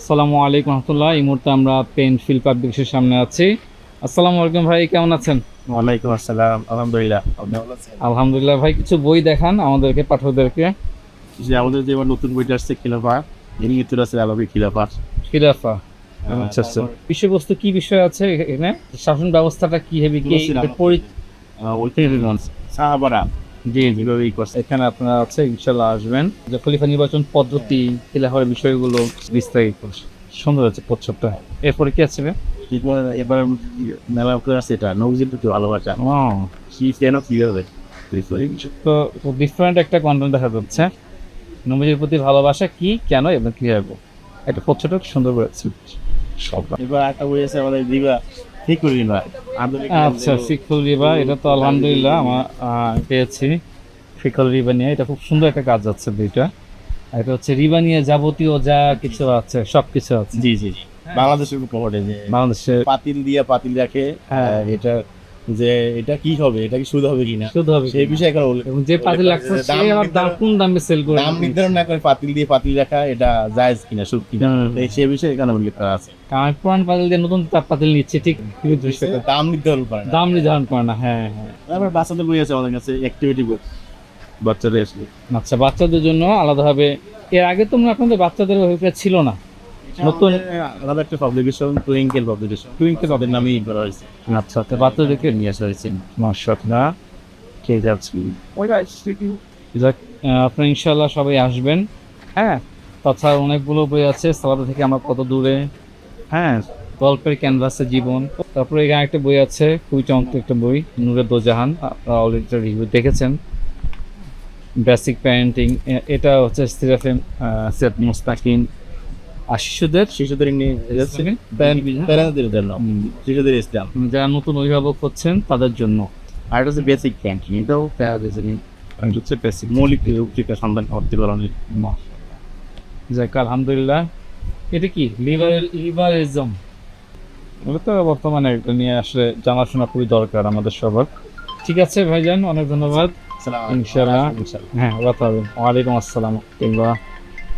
আসসালামু আলাইকুম রহমতুল্লাহ। এই মুহূর্তে আমরা পেন ফিল পাবলিকের সামনে আছি। আসসালামু আলাইকুম ভাই কেমন আছেন? ওয়ালাইকুম আসসালাম আলহামদুলিল্লাহ আপনি ভালো আছেন? আলহামদুলিল্লাহ ভাই কিছু বই দেখান আমাদেরকে পাঠকদেরকে। যে আমাদের যে নতুন বইটা আসছে খিলাফা ভিতরে আছে আলবী খিলাফা। খিলাফা। আচ্ছা আচ্ছা। বিষয়বস্তু কি বিষয় আছে এখানে? শাসন ব্যবস্থাটা কি হবে কি পরি- ওইখানে সাহাবারা জি জি যেভাবে করছে। এখানে আপনারা আছে ইনশাল্লাহ আসবেন। যে খলিফা নির্বাচন পদ্ধতি খিলাফার বিষয়গুলো বিস্তারিত। সুন্দর আছে প্রচ্ছদটা এরপরে কি আছে এবার মেলা করে আছে এটা নবজির প্রতি ভালোবাসা। ও কি কেন কি হবে তো ডিফারেন্ট একটা কন্টেন্ট দেখা যাচ্ছে। নবীজির প্রতি ভালোবাসা কি কেন এবং কীভাবে? একটা প্রচ্ছটা সুন্দর করেছে সব। এবার একটা বই আছে আমাদের দিবা। ঠিক করে আচ্ছা রিবা এটা তো আলহামদুলিল্লাহ আমার পেয়েছি। শিখুল রিবা নিয়ে। এটা খুব সুন্দর একটা কাজ যাচ্ছে দুইটা। এটা হচ্ছে রিবা নিয়ে যাবতীয় যা কিছু আছে সব কিছু আছে। জি জি বাংলাদেশের যে বাংলাদেশে পাতিল দিয়ে পাতিল রাখে হ্যাঁ। এটা যে এটা কি হবে এটা কি সুদ হবে কিনা? হবে সেই বিষয়ে এখন এবং যে পাতিল লাগছে সে আবার দাম কোন দামে সেল করে? দাম নির্ধারণ না করে পাতিল দিয়ে পাতিল রাখা এটা জায়েজ কিনা সুদ কিনা। এই বিষয়ে এখানে উল্লেখ করা আছে। আমি পুরান পাতিল দিয়ে নতুন পাতিল নিচ্ছে ঠিক দাম নির্ধারণ করে না। দাম নির্ধারণ করে না হ্যাঁ হ্যাঁ। তারপর বাচ্চাদের বই আছে আমাদের কাছে অ্যাক্টিভিটি বই বাচ্চাদের আসলে। আচ্ছা বাচ্চাদের জন্য আলাদাভাবে এর আগে তোমরা আপনাদের বাচ্চাদের ওইটা ছিল না। নতুন আলাদা একটা পাবলিকেশন টুইঙ্কেল পাবলিকেশন টুইঙ্কেল তাদের নামেই করা হয়েছে। আচ্ছা তো বাচ্চাদেরকে নিয়ে আসা হয়েছে। মাশাআল্লাহ কে যাচ্ছে যাক, আপনারা ইনশাআল্লাহ সবাই আসবেন। হ্যাঁ। তাছাড়া অনেকগুলো বই আছে সালাদা থেকে আমরা কত দূরে। হ্যাঁ। গল্পের ক্যানভাসে জীবন। তারপরে এখানে একটা বই আছে খুবই চমৎকার একটা বই নূরে দোজাহান। আপনারা অলরেডি রিভিউ দেখেছেন। বেসিক প্যারেন্টিং এটা হচ্ছে সিরাফেম সিরাত মুস্তাকিম আর শিশুদের? শিশুদের প্যারেন্টদের জন্য। শিশুদের ইসলাম। যারা নতুন অভিভাবক হচ্ছেন তাদের জন্য। আর এটা হচ্ছে বেসিক ব্যাংকিং এটাও হচ্ছে বেসিক মৌলিক সন্ধান যাক আলহামদুলিল্লাহ। এটা কি? লিবারেল লিবারেজম তো বর্তমানে এটা নিয়ে আসলে জানাশোনা খুবই দরকার আমাদের সবার। ঠিক আছে ভাইজান অনেক ধন্যবাদ। ইনশাআল্লাহ। ইনশাআল্লাহ হ্যাঁ কথা হবে ওয়ালাইকুম আসসালাম। কিংবা